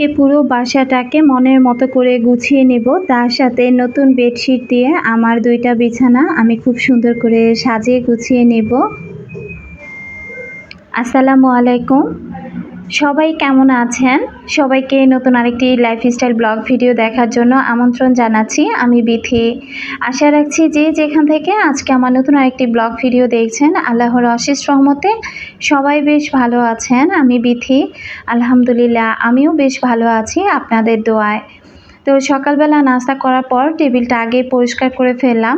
আজকে পুরো বাসাটাকে মনের মতো করে গুছিয়ে নেব। তার সাথে নতুন বেডশিট দিয়ে আমার দুইটা বিছানা আমি খুব সুন্দর করে সাজিয়ে গুছিয়ে নেব। আসসালামু আলাইকুম। সবাই কেমন আছেন? সবাইকে নতুন আরেকটি লাইফস্টাইল ব্লগ ভিডিও দেখার জন্য আমন্ত্রণ জানাচ্ছি। আমি বিথি। আশা রাখছি যে যেখান থেকে আজকে আমার নতুন আরেকটি ব্লগ ভিডিও দেখছেন, আল্লাহর অশেষ রহমতে সবাই বেশ ভালো আছেন। আমি বিথি। আলহামদুলিল্লাহ, আমিও বেশ ভালো আছি আপনাদের দোয়ায়। তো সকালবেলা নাস্তা করার পর টেবিলটা আগে পরিষ্কার করে ফেললাম।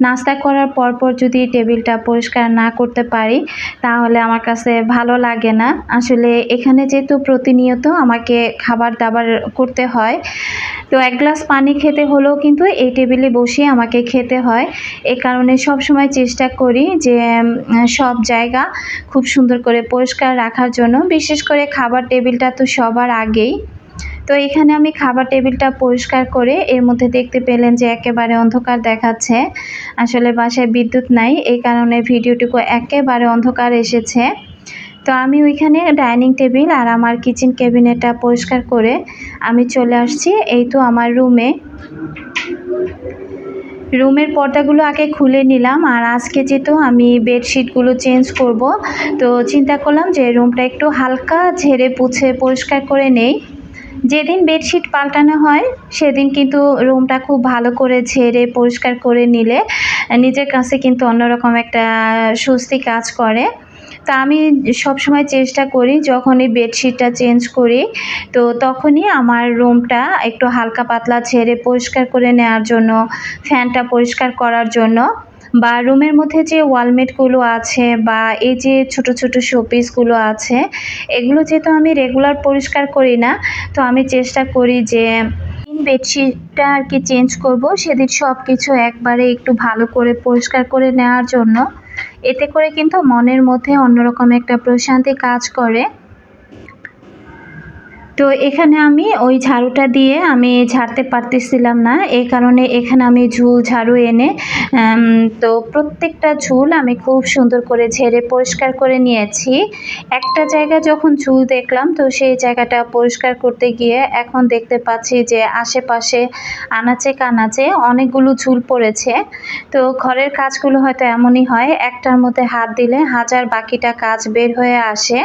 নাস্তা করার পর পর যদি টেবিলটা পরিষ্কার না করতে পারি, তাহলে আমার কাছে ভালো লাগে না। আসলে এখানে যেহেতু প্রতিনিয়ত আমাকে খাবার দাবার করতে হয়, তো এক গ্লাস পানি খেতে হলেও কিন্তু এই টেবিলে বসে আমাকে খেতে হয়। এ কারণে সব সময় চেষ্টা করি যে সব জায়গা খুব সুন্দর করে পরিষ্কার রাখার জন্য। বিশেষ করে খাবার টেবিলটা তো সবার আগেই। তো এখানে আমি খাবার টেবিলটা পরিষ্কার করে এর মধ্যে দেখতে পেলেন যে একেবারে অন্ধকার দেখাচ্ছে। আসলে বাসায় বিদ্যুৎ নাই, এই কারণে ভিডিওটুকু একেবারে অন্ধকার এসেছে। তো আমি ওইখানে ডাইনিং টেবিল আর আমার কিচেন ক্যাবিনেটটা পরিষ্কার করে আমি চলে আসছি। এই তো আমার রুমে। রুমের পর্দাগুলো আগে খুলে নিলাম আর আজকে যেহেতু আমি বেডশিটগুলো চেঞ্জ করব, তো চিন্তা করলাম যে রুমটা একটু হালকা ঝেড়ে পুছে পরিষ্কার করে নেই। যেদিন বেডশিট পাল্টানো হয়, সেদিন কিন্তু রুমটা খুব ভালো করে ঝেড়ে, পরিষ্কার করে নিলে নিজের কাছে কিন্তু অন্যরকম একটা স্বস্তি কাজ করে। তা আমি সবসময় চেষ্টা করি, যখনই বেডশিটটা চেঞ্জ করি, তো তখনই আমার রুমটা একটু হালকা পাতলা ছেড়ে পরিষ্কার করে নেওয়ার জন্য, ফ্যানটা পরিষ্কার করার জন্য বা রুমের মধ্যে যে ওয়ালমেটগুলো আছে বা এই যে ছোট ছোট শোপিসগুলো আছে, এগুলো যেহেতু আমি রেগুলার পরিষ্কার করি না, তো আমি চেষ্টা করি যে বেডশিটটা আর কি চেঞ্জ করব, সেদিন সব কিছু একবারে একটু ভালো করে পরিষ্কার করে নেওয়ার জন্য। এতে করে কিন্তু মনের মধ্যে অন্যরকম একটা প্রশান্তি কাজ করে। তো এখানে আমি ওই ঝাড়ুটা দিয়ে আমি ঝাড়তে পারতেছিলাম না। এই কারণে এখানে আমি ঝুল ঝাড়ু এনে তো প্রত্যেকটা ঝুল আমি খুব সুন্দর করে ঝেড়ে পরিষ্কার করে নিয়েছি। একটা জায়গা যখন ঝুল দেখলাম, তো সেই জায়গাটা পরিষ্কার করতে গিয়ে এখন দেখতে পাচ্ছি যে আশেপাশে আনাচে কানাচে অনেকগুলো ঝুল পড়েছে। তো ঘরের কাজগুলো হয়তো এমনই হয়, একটার মধ্যে হাত দিলে হাজার বাকিটা কাজ বের হয়ে আসে।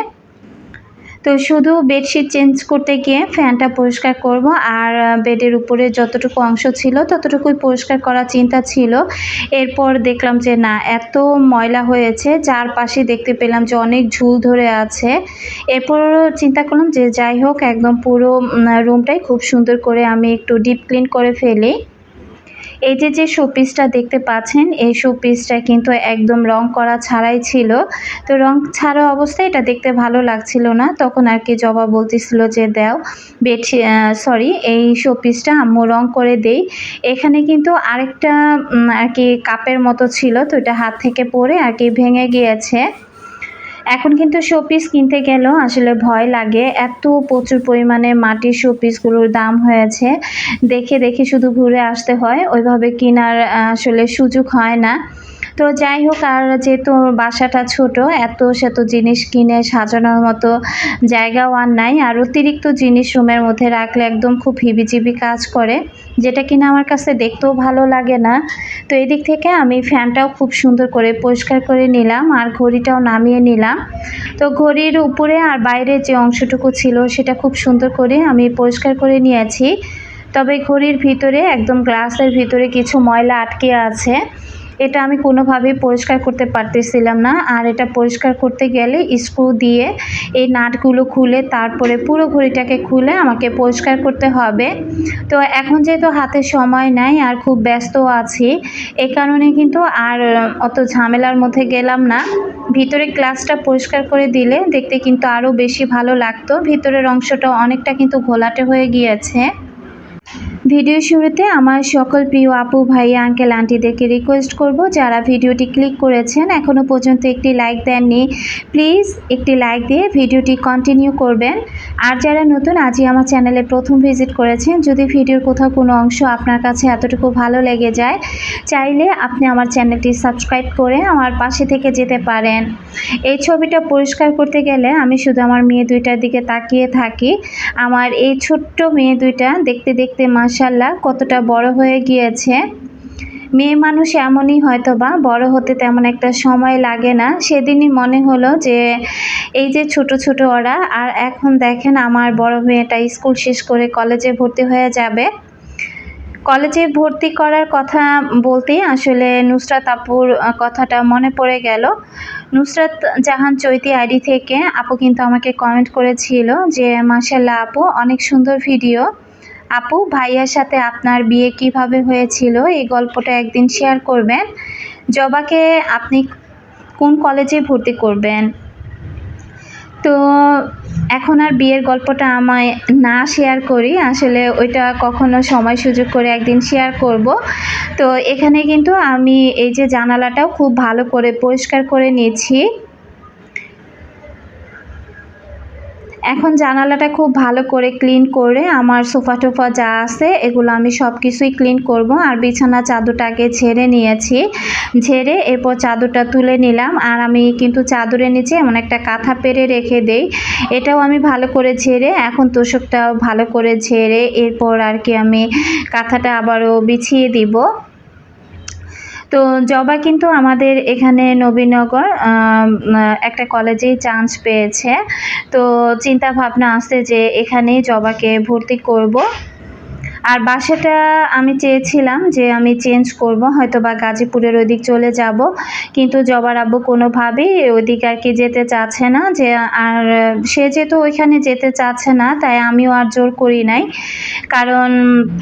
তো শুধু বেডশিট চেঞ্জ করতে গিয়ে ফ্যানটা পরিষ্কার করব আর বেডের উপরে যতটুকু অংশ ছিল ততটুকুই পরিষ্কার করার চিন্তা ছিল। এরপর দেখলাম যে না, এত ময়লা হয়েছে, চারপাশে দেখতে পেলাম যে অনেক ঝুল ধরে আছে। এরপর চিন্তা করলাম যে যাই হোক, একদম পুরো রুমটাই খুব সুন্দর করে আমি একটু ডিপ ক্লিন করে ফেলি। এই যে যে শোপিসটা দেখতে পাচ্ছেন, এই শোপিসটা কিন্তু একদম রং করা ছাড়াই ছিল। তো রং ছাড়া অবস্থায় এটা দেখতে ভালো লাগছিল না। তখন আর কি জবা বলতেছিল যে, দেও বেডশি সরি এই শোপিসটা আম্মু রং করে দেই। এখানে কিন্তু আরেকটা আর কি কাপের মতো ছিল। তো এটা হাত থেকে পড়ে আর কি ভেঙে গিয়েছে। এখন কিন্তু শোপিস কিনতে গেলেও আসলে ভয় লাগে। এত প্রচুর পরিমাণে মাটির শোপিসগুলোর দাম হয়েছে। দেখে দেখে শুধু ঘুরে আসতে হয়। ওইভাবে কেনার আসলে সুযোগ হয় না। তো যাই হোক, আর যেহেতু বাসাটা ছোট, এত শত জিনিস কিনে সাজানোর মতো জায়গাও আর নাই। আর অতিরিক্ত জিনিস রুমের মধ্যে রাখলে একদম খুব হিবিজিবি কাজ করে, যেটা কিনা আমার কাছে দেখতেও ভালো লাগে না। তো এদিক থেকে আমি ফ্যানটাও খুব সুন্দর করে পরিষ্কার করে নিলাম, আর ঘড়িটাও নামিয়ে নিলাম। তো ঘড়ির উপরে আর বাইরের যে অংশটুকু ছিল সেটা খুব সুন্দর করে আমি পরিষ্কার করে নিয়েছি। তবে ঘড়ির ভিতরে, একদম গ্লাসের ভিতরে কিছু ময়লা আটকে আছে। এটা আমি কোনোভাবেই পরিষ্কার করতে পারতেছিলাম না। আর এটা পরিষ্কার করতে গেলে স্ক্রু দিয়ে এই নাটগুলো খুলে তারপরে পুরো ঘড়িটাকে খুলে আমাকে পরিষ্কার করতে হবে। তো এখন যেহেতু হাতে সময় নাই আর খুব ব্যস্ত আছি, এ কারণে কিন্তু আর অত ঝামেলার মধ্যে গেলাম না। ভিতরে গ্লাসটা পরিষ্কার করে দিলে দেখতে কিন্তু আরও বেশি ভালো লাগতো। ভিতরের অংশটা অনেকটা কিন্তু ঘোলাটে হয়ে গিয়েছে। ভিডিও শুরুতে আমার সকল প্রিয় আপু, ভাই, আঙ্কেল, আন্টিদেরকে রিকোয়েস্ট করব যারা ভিডিওটি ক্লিক করেছেন এখনও পর্যন্ত একটি লাইক দেননি প্লিজ একটি লাইক দিয়ে ভিডিওটি কন্টিনিউ করবেন। আর যারা নতুন, আজই আমার চ্যানেলে প্রথম ভিজিট করেছেন, যদি ভিডিওর কোথাও কোনো অংশ আপনার কাছে এতটুকু ভালো লেগে যায়, চাইলে আপনি আমার চ্যানেলটি সাবস্ক্রাইব করে আমার পাশে থেকে যেতে পারেন। এই ছবিটা পরিষ্কার করতে গেলে আমি শুধু আমার মেয়ে দুইটার দিকে তাকিয়ে থাকি। আমার এই ছোট্ট মেয়ে দুইটা দেখতে দেখতে মাসাল্লাহ কতটা বড় হয়ে গিয়েছে। মেয়ে মানুষ এমনই হয়তো বা বড় হতে তেমন একটা সময় লাগে না। সেদিনই মনে হলো যে, এই যে ছোট ছোট ওরা, আর এখন দেখেন আমার বড় মেয়েটা স্কুল শেষ করে কলেজে ভর্তি হয়ে যাবে। কলেজে ভর্তি করার কথা বলতেই আসলে নুসরাত আপুর কথাটা মনে পড়ে গেল। নুসরাত জাহান চৈতি আইডি থেকে আপু কিন্তু আমাকে কমেন্ট করেছিল যে মাসাল্লাহ আপু, অনেক সুন্দর ভিডিও। আপু, ভাইয়ার সাথে আপনার বিয়ে কীভাবে হয়েছিল? এই গল্পটা একদিন শেয়ার করবেন। জবাকে আপনি কোন কলেজে ভর্তি করবেন? তো এখন আর বিয়ের গল্পটা আমায় না শেয়ার করি। আসলে ওইটা কখনো সময় সুযোগ করে একদিন শেয়ার করব। তো এখানে কিন্তু আমি এই যে জানালাটাও খুব ভালো করে পরিষ্কার করে নিয়েছি। এখন জানালাটা খুব ভালো করে ক্লিন করে আমার সোফা টোফা যা আছে, এগুলো আমি সব কিছুই ক্লিন করব। আর বিছানা চাদরটাকে ঝেড়ে নিয়েছি। ঝেড়ে এরপর চাদরটা তুলে নিলাম। আর আমি কিন্তু চাদরের নিচে এমন একটা কাঁথা পেরে রেখে দেই। এটাও আমি ভালো করে ঝেড়ে, এখন তোষকটাও ভালো করে ঝেড়ে এরপর আর কি আমি কাঁথাটা আবারও বিছিয়ে দিব। তো জবা কিন্তু আমাদের এখানে নবীনগর একটা কলেজেই চান্স পেয়েছে। তো চিন্তা ভাবনা আছে যে এখানেই জবাকে ভর্তি করব। আর বাসাটা আমি চেয়েছিলাম যে আমি চেঞ্জ করব হয়তো বা গাজীপুরের ওদিক চলে যাব। কিন্তু জবার আব্বু কোনোভাবেই ওদিক আর কি যেতে চাচ্ছে না, যে আর সে যেহেতু ওইখানে যেতে চাচ্ছে না, তাই আমিও আর জোর করি নাই। কারণ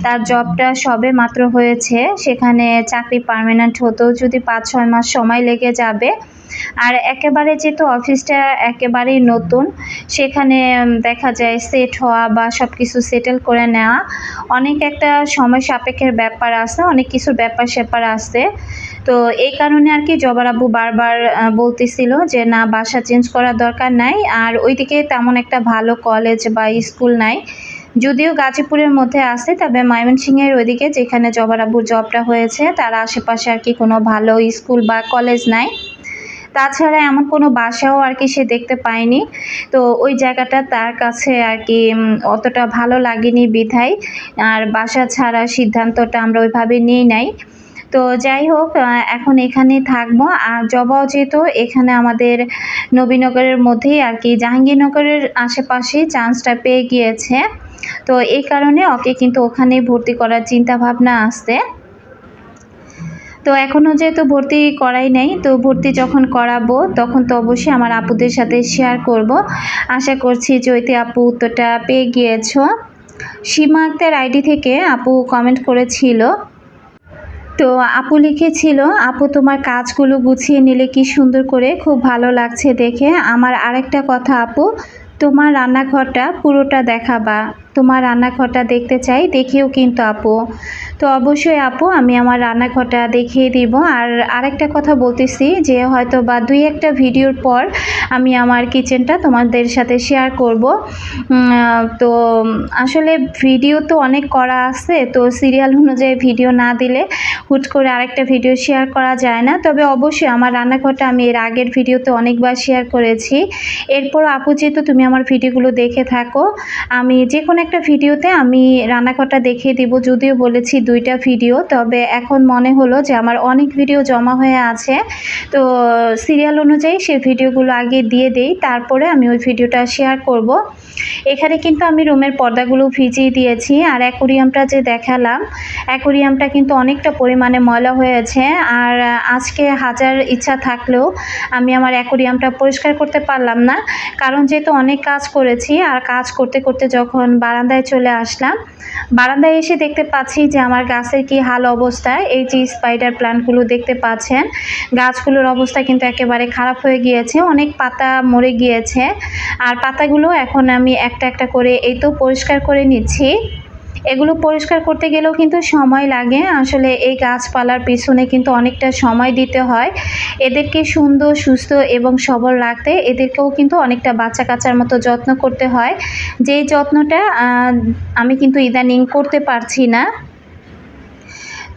তার জবটা সবে মাত্র হয়েছে, সেখানে চাকরি পারমানেন্ট হতেও যদি পাঁচ ছয় মাস সময় লেগে যাবে আর একেবারে যেহেতু অফিসটা একেবারেই নতুন, সেখানে দেখা যায় সেট হওয়া বা সব কিছু সেটেল করে নেওয়া অনেক একটা সময় সাপেক্ষের ব্যাপার আছে, অনেক কিছুর ব্যাপার স্যাপার আছে। তো এই কারণে আর কি জবার আব্বু বারবার বলতেছিল যে, না, বাসা চেঞ্জ করার দরকার নাই। আর ওইদিকে তেমন একটা ভালো কলেজ বা স্কুল নাই। যদিও গাজীপুরের মধ্যে আছে, তবে ময়মনসিংহের ওইদিকে যেখানে জবার আব্বুর জবটা হয়েছে, তার আশেপাশে আর কি কোনো ভালো স্কুল বা কলেজ নাই। তাছাড়া এমন কোনো বাসাও আর কি সে দেখতে পায়নি। তো ওই জায়গাটা তার কাছে আর কি অতটা ভালো লাগেনি বিধায়। আর বাসা ছাড়া সিদ্ধান্তটা আমরা ওইভাবে নিই নাই। তো যাই হোক এখন এখানে থাকব। আর জবাও যেহেতু এখানে আমাদের নবীনগরের মধ্যেই আর কি, জাহাঙ্গীরনগরের আশেপাশে চান্সটা পেয়ে গিয়েছে। তো এই কারণে ওকে কিন্তু ওখানেই ভর্তি করার চিন্তা ভাবনা আসছে। তো এখনও যেহেতু ভর্তি করাই নেই, তো ভর্তি যখন করাবো তখন তো অবশ্যই আমার আপুদের সাথে শেয়ার করব। আশা করছি চৈতি আপু উত্তরটা পেয়ে গিয়েছ। সীমা আক্তার আইডি থেকে আপু কমেন্ট করেছিল। তো আপু লিখেছিল, আপু, তোমার কাজগুলো গুছিয়ে নিলে কি সুন্দর করে? খুব ভালো লাগছে দেখে। আমার আরেকটা কথা আপু, তোমার রান্নাঘরটা পুরোটা দেখাবা। তোমার রান্নাঘরটা দেখতে চাই, দেখিও কিন্তু আপু। তো অবশ্যই আপু, আমি আমার রান্নাঘরটা দেখিয়ে দিব। আর আরেকটা কথা বলতেছি যে হয়তো বা দুই একটা ভিডিওর পর আমি আমার কিচেনটা তোমাদের সাথে শেয়ার করব। তো আসলে ভিডিও তো অনেক করা আছে, তো সিরিয়াল অনুযায়ী ভিডিও না দিলে হুট করে আরেকটা ভিডিও শেয়ার করা যায় না। তবে অবশ্যই আমার রান্নাঘরটা আমি এর আগের ভিডিওতে অনেকবার শেয়ার করেছি। এরপর আপু যেহেতু তুমি আমার ভিডিওগুলো দেখে থাকো, আমি যে কোনো একটা ভিডিওতে আমি রান্নাঘরটা দেখিয়ে দিব, যদিও বলেছি দুইটা ভিডিও, তবে এখন মনে হলো যে আমার অনেক ভিডিও জমা হয়ে আছে তো সিরিয়াল অনুযায়ী সেই ভিডিওগুলো আগে দিয়ে দেই, তারপরে আমি ওই ভিডিওটা শেয়ার করব। এখানে কিন্তু আমি রুমের পর্দাগুলো ভিজিয়ে দিয়েছি আর অ্যাকোরিয়ামটা যে দেখালাম, অ্যাকোরিয়ামটা কিন্তু অনেকটা পরিমাণে ময়লা হয়েছে আর আজকে হাজার ইচ্ছা থাকলেও আমি আমার অ্যাকোরিয়ামটা পরিষ্কার করতে পারলাম না। কারণ যেহেতু অনেক কাজ করেছি আর কাজ করতে করতে যখন বারান্দায় চলে আসলাম, বারান্দায় এসে দেখতে পাচ্ছি যে আমার গাছের কি হাল অবস্থা। এই যে স্পাইডার প্ল্যান্টগুলো দেখতে পাচ্ছেন, গাছগুলোর অবস্থা কিন্তু একেবারে খারাপ হয়ে গিয়েছে, অনেক পাতা মরে গিয়েছে আর পাতাগুলো এখন আমি একটা একটা করে এই তো পরিষ্কার করে নিচ্ছি। এগুলো পরিষ্কার করতে গেলেও কিন্তু সময় লাগে। আসলে এই গাছপালার পিছনে কিন্তু অনেকটা সময় দিতে হয়। এদেরকে সুন্দর, সুস্থ এবং সবল রাখতে এদেরকেও কিন্তু অনেকটা বাচ্চা কাচ্চার মতো যত্ন করতে হয়। যেই যত্নটা আমি কিন্তু ইদানিং করতে পারছি না।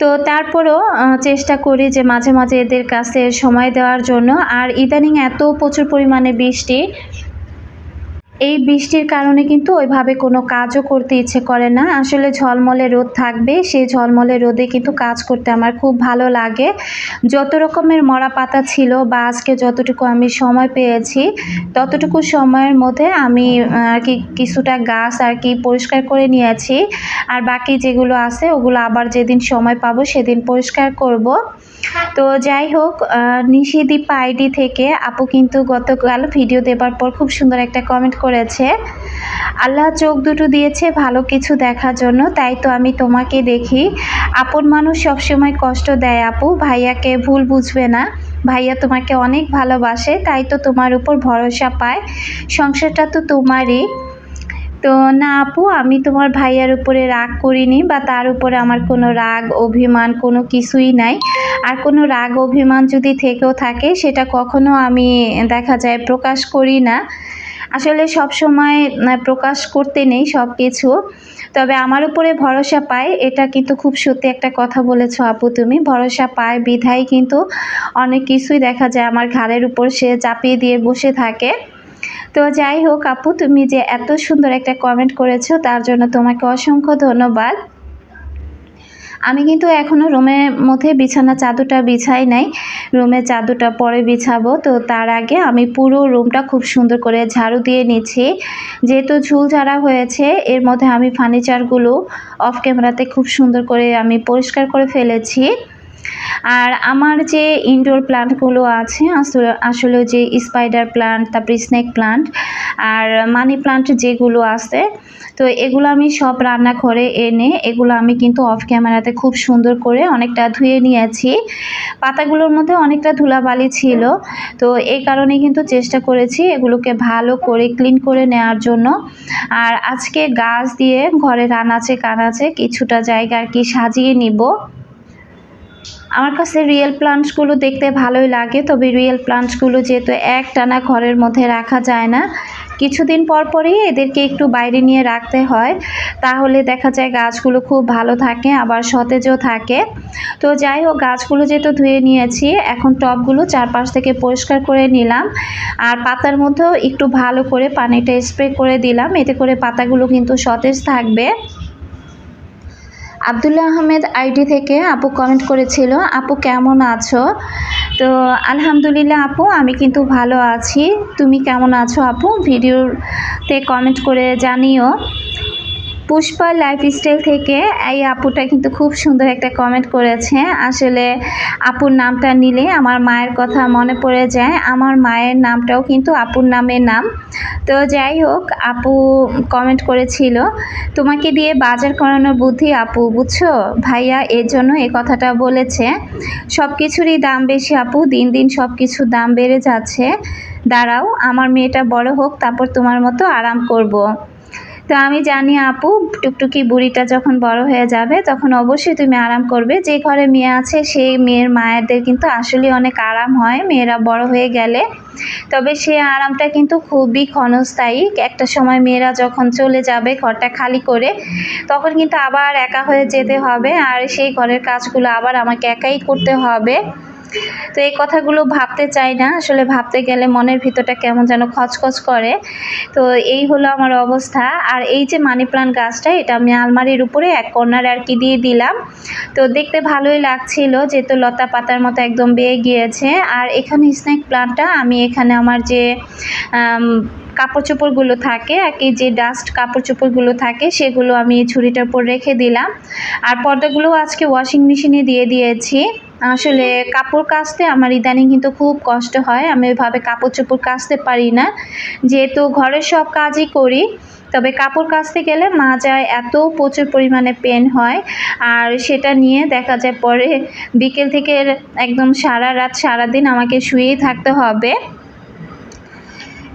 তো তারপরও চেষ্টা করি যে মাঝে মাঝে এদের কাছে সময় দেওয়ার জন্য। আর ইদানিং এত প্রচুর পরিমাণে বৃষ্টি। এই বৃষ্টির কারণে কিন্তু ওইভাবে কোনো কাজও করতে ইচ্ছে করে না। আসলে ঝলমলে রোদ থাকবে, সেই ঝলমলে রোদে কিন্তু কাজ করতে আমার খুব ভালো লাগে। যত রকমের মরা পাতা ছিল বা আজকে যতটুকু আমি সময় পেয়েছি, ততটুকু সময়ের মধ্যে আমি আর কি কিছুটা গাছ আর কি পরিষ্কার করে নিয়েছি। আর বাকি যেগুলো আছে, ওগুলো আবার যেদিন সময় পাবো সেদিন পরিষ্কার করব। তো যাই হোক নিশিদীপ আইডি থেকে আপু কিন্তু গতকাল ভিডিও দেবার পর খুব সুন্দর একটা কমেন্ট করেছে। আল্লাহ চোখ দুটো দিয়েছে ভালো কিছু দেখার জন্য, তাই তো আমি তোমাকে দেখি। আপন মানুষ সবসময় কষ্ট দেয় আপু, ভাইয়াকে ভুল বুঝবে না। ভাইয়া তোমাকে অনেক ভালোবাসে, তাই তো তোমার উপর ভরসা পায়। সংসারটা তো তোমারই। তো না আপু, আমি তোমার ভাইয়ার উপরে রাগ করিনি বা তার উপরে আমার কোনো রাগ, অভিমান কোনো কিছুই নাই। আর কোনো রাগ, অভিমান যদি থেকেও থাকে, সেটা কখনো আমি দেখা যায় প্রকাশ করি না। আসলে সব সময় প্রকাশ করতে নেই সব কিছু। তবে আমার উপরে ভরসা পায়, এটা কিন্তু খুব সত্যি একটা কথা বলেছ আপু তুমি। ভরসা পায়, বিধায় কিন্তু অনেক কিছুই দেখা যায়। আমার ঘাড়ের উপর সে চাপিয়ে দিয়ে বসে থাকে। তো যাই হোক, আপু, তুমি যে এত সুন্দর একটা কমেন্ট করেছ, তার জন্য তোমাকে অসংখ্য ধন্যবাদ। আমি কিন্তু এখনও রুমের মধ্যে বিছানা চাদরটা বিছাই নাই। রুমের চাদরটা পরে বিছাবো। তো তার আগে আমি পুরো রুমটা খুব সুন্দর করে ঝাড়ু দিয়ে নিচ্ছি। যেহেতু ঝুল ঝাড়া হয়েছে, এর মধ্যে আমি ফার্নিচারগুলো অফ ক্যামেরাতে খুব সুন্দর করে আমি পরিষ্কার করে ফেলেছি। আর আমার যে ইনডোর প্লান্টগুলো আছে, আসলে আসলে যে স্পাইডার প্লান্ট তারপরে স্নেক প্লান্ট আর মানি প্লান্ট যেগুলো আছে, তো এগুলো আমি সব রান্নাঘরে এনে, এগুলো আমি কিন্তু অফ ক্যামেরাতে খুব সুন্দর করে অনেকটা ধুয়ে নিয়েছি। পাতাগুলোর মধ্যে অনেকটা ধুলাবালি ছিল, তো এই কারণে কিন্তু চেষ্টা করেছি এগুলোকে ভালো করে ক্লিন করে নেওয়ার জন্য। আর আজকে গাছ দিয়ে ঘরে ঘরের আনাচে কানাচে কিছুটা জায়গা আর কি সাজিয়ে নিব। আমার কাছে রিয়েল প্লান্টসগুলো দেখতে ভালোই লাগে, তবে রিয়েল প্লান্টসগুলো যেহেতু এক টানা ঘরের মধ্যে রাখা যায় না, কিছুদিন পর পরই এদেরকে একটু বাইরে নিয়ে রাখতে হয়। তাহলে দেখা যায় গাছগুলো খুব ভালো থাকে, আবার সতেজও থাকে। তো যাই হোক, গাছগুলো যেহেতু ধুয়ে নিয়েছি, এখন টবগুলো চারপাশ থেকে পরিষ্কার করে নিলাম। আর পাতার মধ্যেও একটু ভালো করে পানিটা স্প্রে করে দিলাম, এতে করে পাতাগুলো কিন্তু সতেজ থাকবে। আবদুল্লাহ আহমেদ আইডি থেকে আপু কমেন্ট করেছিল, আপু কেমন আছো? তো আলহামদুলিল্লাহ আপু, আমি কিন্তু ভালো আছি। তুমি কেমন আছো আপু? ভিডিওতে কমেন্ট করে জানিও। পুষ্পা লাইফস্টাইল থেকে এই আপুটা কিন্তু খুব সুন্দর একটা কমেন্ট করেছে। আসলে আপুর নামটা নিলে আমার মায়ের কথা মনে পড়ে যায়। আমার মায়ের নামটাও কিন্তু আপুর নামের নাম। তো যাই হোক, আপু কমেন্ট করেছিল, তোমাকে দিয়ে বাজার করানোর বুদ্ধি আপু, বুঝছ? ভাইয়া এর জন্য এ কথাটা বলেছে। সব কিছুরই দাম বেশি আপু, দিন দিন সব কিছুর দাম বেড়ে যাচ্ছে। দাঁড়াও, আমার মেয়েটা বড় হোক, তারপর তোমার মতো আরাম করব। তো আমি জানি আপু, টুকটুকি বুড়িটা যখন বড় হয়ে যাবে, তখন অবশ্যই তুমি আরাম করবে। যে ঘরে মেয়ে আছে, সেই মেয়ের মায়েরদের কিন্তু আসলে অনেক আরাম হয়, মেয়েরা বড় হয়ে গেলে। তবে সে আরামটা কিন্তু খুবই ক্ষণস্থায়ী। একটা সময় মেয়েরা যখন চলে যাবে ঘরটা খালি করে, তখন কিন্তু আবার একা হয়ে যেতে হবে। আর সেই ঘরের কাজগুলো আবার আমাকে একাই করতে হবে। তো এই কথাগুলো ভাবতে চাই না। আসলে ভাবতে গেলে মনের ভিতরটা কেমন যেন খচখচ করে। তো এই হলো আমার অবস্থা। আর এই যে মানি প্লান্ট গাছটা, এটা আমি আলমারির উপরে এক কর্নার আর কি দিয়ে দিলাম। তো দেখতে ভালোই লাগছিল, যেহেতু লতা পাতার মতো একদম বেয়ে গিয়েছে। আর এখানে স্নেক প্লান্টটা, আমি এখানে আমার যে কাপড় চোপড়গুলো থাকে, আর কি যে ডাস্ট কাপড় চোপড়গুলো থাকে, সেগুলো আমি ছুরিটার উপর রেখে দিলাম। আর পর্দাগুলো আজকে ওয়াশিং মেশিনে দিয়ে দিয়েছি। আসলে কাপড় কাচতে আমার ইদানিং কিন্তু খুব কষ্ট হয়। আমি ওইভাবে কাপড় চোপড় কাচতে পারি না। যেহেতু ঘরের সব কাজই করি, তবে কাপড় কাচতে গেলে মা যায় এত প্রচুর পরিমাণে পেন হয়। আর সেটা নিয়ে দেখা যায় পরে বিকেল থেকে একদম সারা রাত, সারাদিন আমাকে শুয়েই থাকতে হবে।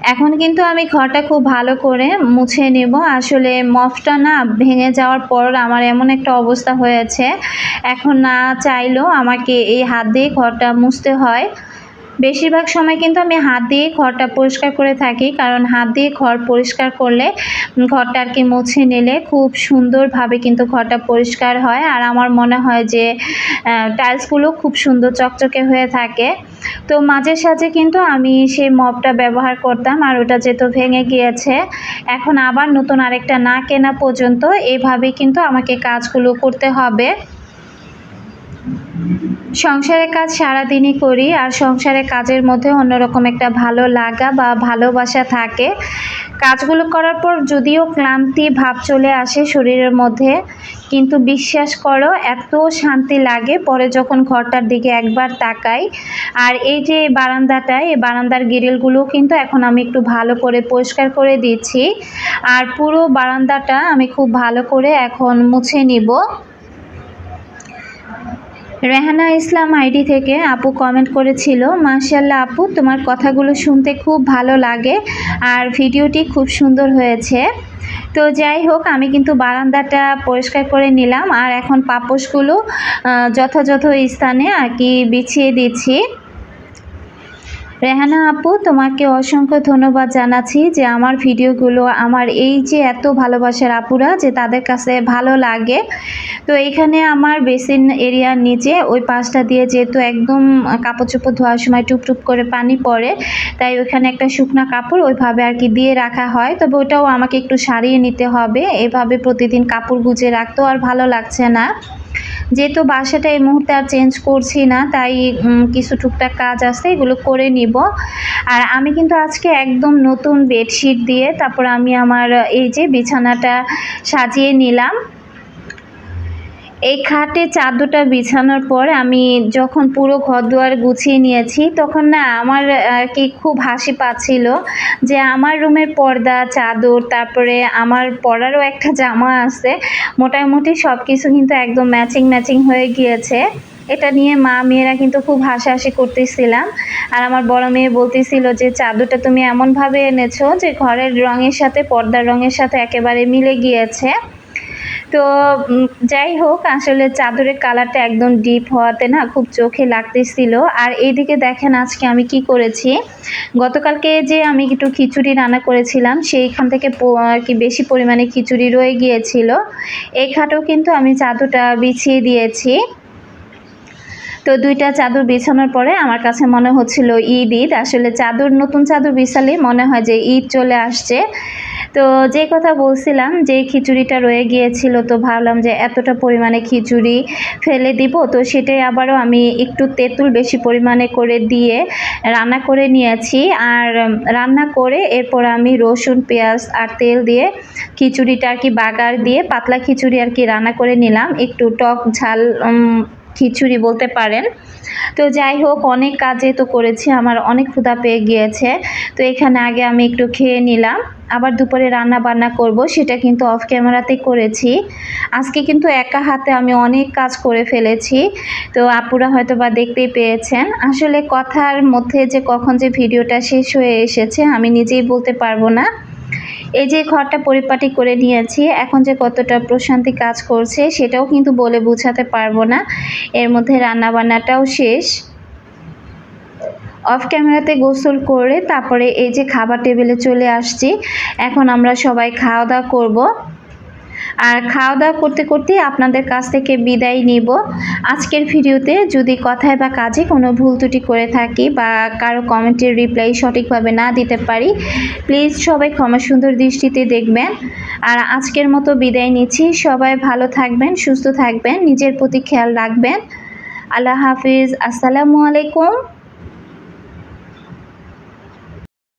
এখন কিন্তু আমি ঘরটা খুব ভালো করে মুছে নেব। আসলে মফটা না ভেঙে যাওয়ার পর আমার এমন একটা অবস্থা হয়েছে। এখন না চাইলেও আমাকে এই হাত দিয়ে ঘরটা মুছতে হয়। বেশিরভাগ সময় কিন্তু আমি হাত দিয়ে ঘরটা পরিষ্কার করে থাকি, কারণ হাত দিয়ে ঘর পরিষ্কার করলে ঘরটা আর কি মুছে নিলে খুব সুন্দরভাবে কিন্তু ঘরটা পরিষ্কার হয়। আর আমার মনে হয় যে টাইলসগুলো খুব সুন্দর চকচকে হয়ে থাকে। তো মাঝে সাঝে কিন্তু আমি সেই মপটা ব্যবহার করতাম আর ওটা যেহেতু ভেঙে গিয়েছে, এখন আবার নতুন আরেকটা না কেনা পর্যন্ত এভাবে কিন্তু আমাকে কাজগুলো করতে হবে। সংসারের কাজ সারাদিনই করি আর সংসারের কাজের মধ্যে অন্যরকম একটা ভালো লাগা বা ভালোবাসা থাকে। কাজগুলো করার পর যদিও ক্লান্তি ভাব চলে আসে শরীরের মধ্যে, কিন্তু বিশ্বাস করো, এত শান্তি লাগে পরে যখন ঘরটার দিকে একবার তাকাই। আর এই যে বারান্দাটায় এই বারান্দার গিরিলগুলো কিন্তু এখন আমি একটু ভালো করে পরিষ্কার করে দিচ্ছি। আর পুরো বারান্দাটা আমি খুব ভালো করে এখন মুছে নিব। রেহানা ইসলাম আইডি থেকে আপু কমেন্ট করেছিল মার্শাল্লাহ আপু, তোমার কথাগুলো শুনতে খুব ভালো লাগে আর ভিডিওটি খুব সুন্দর হয়েছে। তো যাই হোক, আমি কিন্তু বারান্দাটা পরিষ্কার করে নিলাম আর এখন পাপোশগুলো যথাযথ স্থানে আর কি বিছিয়ে দিচ্ছি। রেহানা আপু, তোমাকে অসংখ্য ধন্যবাদ জানাচ্ছি যে আমার ভিডিওগুলো, আমার এই যে এত ভালোবাসার আপুরা যে তাদের কাছে ভালো লাগে। তো এখানে আমার বেসিন এরিয়ার নিচে ওই পাশটা দিয়ে যেহেতু একদম কাপড় চোপড় ধোয়ার সময় টুপটুপ করে পানি পড়ে, তাই ওইখানে একটা শুকনা কাপড় ওইভাবে আর কি দিয়ে রাখা হয়। তবে ওটাও আমাকে একটু সারিয়ে নিতে হবে। এভাবে প্রতিদিন কাপড় গুজে রাখতেও আর ভালো লাগছে না। যেহেতু বাসাটা এই মুহূর্তে আর চেঞ্জ করছি না, তাই কিছু টুকটাক কাজ আছে, এগুলো করে নিব। আর আমি কিন্তু আজকে একদম নতুন বেডশিট দিয়ে তারপর আমি আমার, এই যে বিছানাটা সাজিয়ে নিলাম। এই খাটে চাদরটা বিছানোর পর আমি যখন পুরো ঘর দুয়ার গুছিয়ে নিয়েছি, তখন না আমার, আর কি খুব হাসি পাচ্ছিল যে আমার রুমের পর্দা, চাদর, তারপরে আমার পরারও একটা জামা আছে, মোটামুটি সব কিছু কিন্তু একদম ম্যাচিং ম্যাচিং হয়ে গিয়েছে। এটা নিয়ে মা মেয়েরা কিন্তু খুব হাসাহাসি করতেছিলাম। আর আমার বড় মেয়ে বলতেছিল যে, চাদরটা তুমি এমনভাবে এনেছো যে, ঘরের রঙের সাথে পর্দার রঙের সাথে একেবারে মিলে গিয়েছে। তো যাই হোক, আসলে চাদরের কালারটা একদম ডিপ হওয়াতে না খুব চোখে লাগতেছিল। আর এইদিকে দেখেন আজকে আমি কি করেছি? গতকালকে যে আমি একটু খিচুড়ি রান্না করেছিলাম, সেইখান থেকে আর কি বেশি পরিমাণে খিচুড়ি রয়ে গিয়েছিল। এই খাটেও কিন্তু আমি চাদরটা বিছিয়ে দিয়েছি। তো দুইটা চাদর বিছানোর পরে আমার কাছে মনে হচ্ছিল ঈদ ঈদ। আসলে চাদর, নতুন চাদর বিছালে মনে হয় যে ঈদ চলে আসছে। তো যে কথা বলছিলাম যে খিচুড়িটা রয়ে গিয়েছিল, তো ভাবলাম যে এতটা পরিমাণে খিচুড়ি ফেলে দিব, তো সেটাই আবারও আমি একটু তেঁতুল বেশি পরিমাণে করে দিয়ে রান্না করে নিয়েছি। আর রান্না করে এরপর আমি রসুন, পেঁয়াজ আর তেল দিয়ে খিচুড়িটা আর কি বাগার দিয়ে পাতলা খিচুড়ি আর কি রান্না করে নিলাম। একটু টক ঝাল খিচুড়ি বলতে পারেন। তো যাই হোক, অনেক কাজে তো করেছি, আমার অনেক ক্ষুধা পেয়ে গিয়েছে। তো এখানে আগে আমি একটু খেয়ে নিলাম। আবার দুপুরে রান্না বান্না করব, সেটা কিন্তু অফ ক্যামেরাতেই করেছি। আজকে কিন্তু একা হাতে আমি অনেক কাজ করে ফেলেছি। তো আপুরা হয়তো বা দেখতেই পেয়েছেন। আসলে কথার মধ্যে যে কখন যে ভিডিওটা শেষ হয়ে এসেছে, আমি নিজেই বলতে পারব না। এই যে ঘরটা পরিপাটি করে নিয়েছি, এখন যে কতটা প্রশান্তি কাজ করছে সেটাও কিন্তু বলে বুঝাতে পারব না। এর মধ্যে রান্নাবান্নাটাও শেষ। অফ ক্যামেরাতে গোসল করে তারপরে এই যে খাবার টেবিলে চলে আসছি। এখন আমরা সবাই খাওয়া দাওয়া করব। আর খাওয়া দাওয়া করতে করতে আপনাদের কাছ থেকে বিদায় নিব। আজকের ভিডিওতে যদি কথায় বা কাজে কোনো ভুল ত্রুটি করে থাকি বা কারও কমেন্টের রিপ্লাই সঠিকভাবে না দিতে পারি প্লিজ সবাই ক্ষমা সুন্দর দৃষ্টিতে দেখবেন। আর আজকের মতো বিদায় নিচ্ছি। সবাই ভালো থাকবেন, সুস্থ থাকবেন, নিজের প্রতি খেয়াল রাখবেন। আল্লাহ হাফিজ। আসসালামু আলাইকুম।